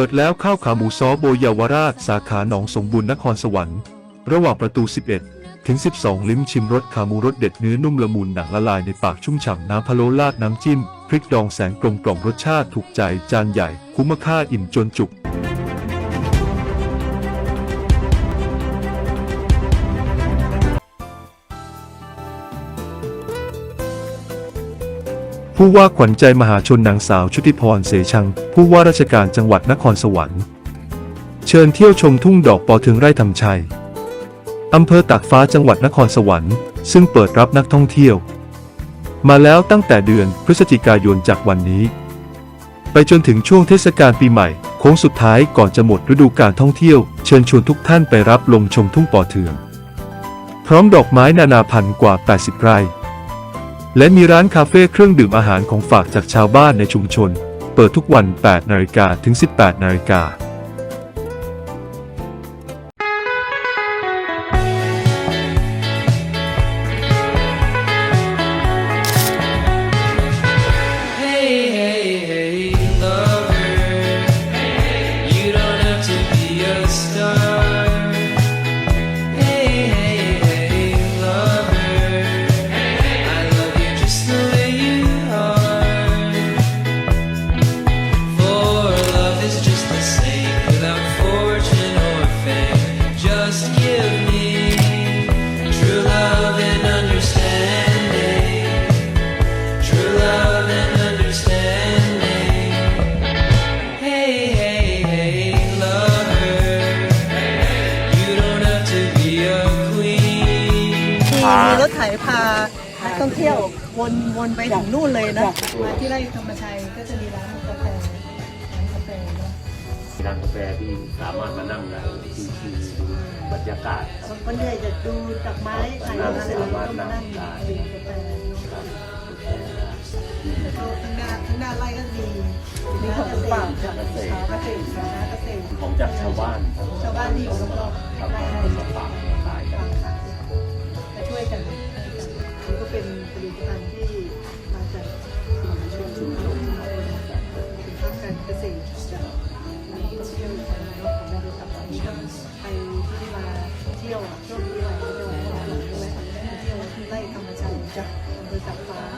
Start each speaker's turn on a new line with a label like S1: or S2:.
S1: ปิดแล้วข้าวขาหมูซอโบเยาวราชสาขาหนองสมบูรณ์นครสวรรค์ ระหว่างประตู 11 ถึง 12 ลิ้มชิมรสขาหมูรสเด็ดเนื้อนุ่มละมุนหนังละลายในปากชุ่มฉ่ำน้ำพะโล้ราดน้ำจิ้ม พริกดองแสงกลมกล่อมรสชาติถูกใจจานใหญ่ คุ้มค่าอิ่มจนจุก ผู้ว่าขวัญใจมหาชนนางสาวชุติพรเสชัง ผู้ว่าราชการจังหวัดนครสวรรค์ เชิญเที่ยวชมทุ่งดอกปอเทืองไร่ทำชัยอำเภอตากฟ้าจังหวัดนครสวรรค์ ซึ่งเปิดรับนักท่องเที่ยว มาแล้วตั้งแต่เดือนพฤศจิกายนจากวันนี้ ไปจนถึงช่วงเทศกาลปีใหม่ โค้งสุดท้ายก่อนจะหมดฤดูการท่องเที่ยว เชิญชวนทุกท่านไปรับลมชมทุ่งปอเทือง พร้อมดอกไม้นานาพันธุ์กว่า 80 ไร่ และมีร้านคาเฟ่เครื่องดื่มอาหารของฝากจากชาวบ้านในชุมชน เปิดทุกวัน 8 นาฬิกาถึง 18 นาฬิกา
S2: Hey, hey, lover. You don't have to be a star.
S3: มีรถไถพานักท่องเที่ยววนวนไปถึงนู่นเลยนะ มาที่ไร่ธรรมชัยก็จะมีร้านกาแฟร้านกาแฟเนอะ
S4: ร้านกาแฟที่สามารถมานั่งได้ชิวๆดูบรรยากาศครับ
S3: บางคนเนี่ยจะดูดอกไม้ถ่ายรูปเสร็จแล้วก็มานั่งดื่มกาแฟแล้วก็ข้างหน้าข้างหน้าไร่ก็มีมีของฝากจากชาวเกษตรชาวนาเกษตร
S4: ของจากชาวบ้านครับ
S3: ชาวบ้านที่อยู่รอบ
S4: ชาว
S3: ๆไร่
S4: บ้าน
S3: ไร่
S4: มาฝาก
S3: เที่ยวช่วงปีใหม่ก็จะแวะมาใช่ไหม